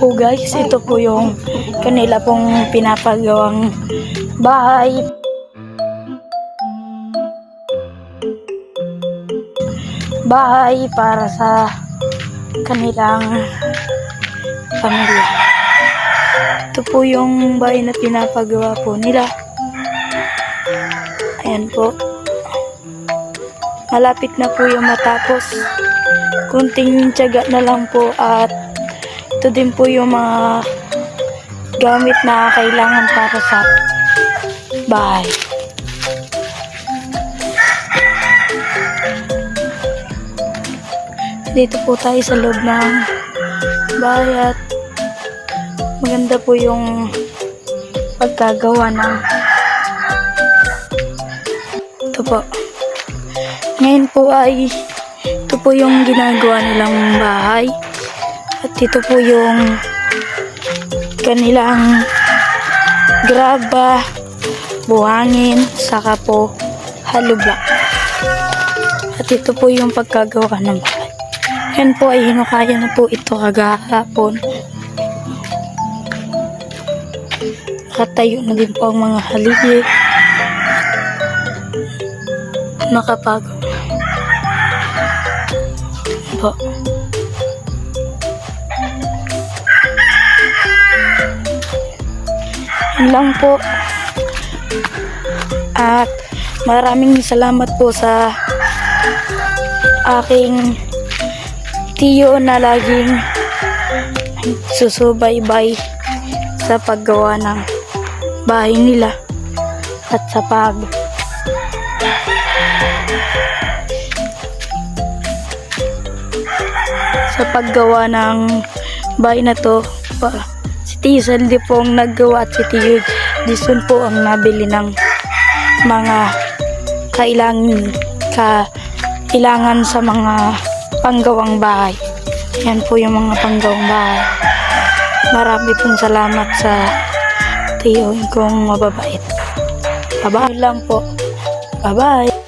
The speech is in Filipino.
po guys, ito po yung kanila pong pinapagawang bahay. Bahay para sa kanilang pamilya. Ito po yung bahay na pinapagawa po nila. Ayan po. Malapit na po yung matapos. Kunting tiyaga na lang po at ito din po yung mga gamit na kailangan para sa bahay. Dito po tayo sa loob ng bahay at maganda po yung pagkagawa ng ito po. Ngayon po ay ito po yung ginagawa nilang bahay. At ito po yung kanilang graba, buhangin, saka po halubak. At ito po yung pagkagawa ng bahay. Yan po ay hinukaya na po ito kagahapon. Nakatayo na din po ang mga haligi. Nakapagod. Po. Lang po. At maraming salamat po sa aking tiyo na laging susubaybay sa paggawa ng bahay nila at sa pag sa paggawa ng bahay na to pa, si Tiyo Saldi po ang naggawa at si Jason po ang nabili ng mga kailangan ka kailangan sa mga panggawang bahay. Yan po yung mga panggawang bahay. Marami pong salamat sa tiyo kong mababait. Bye-bye lang po. Bye-bye.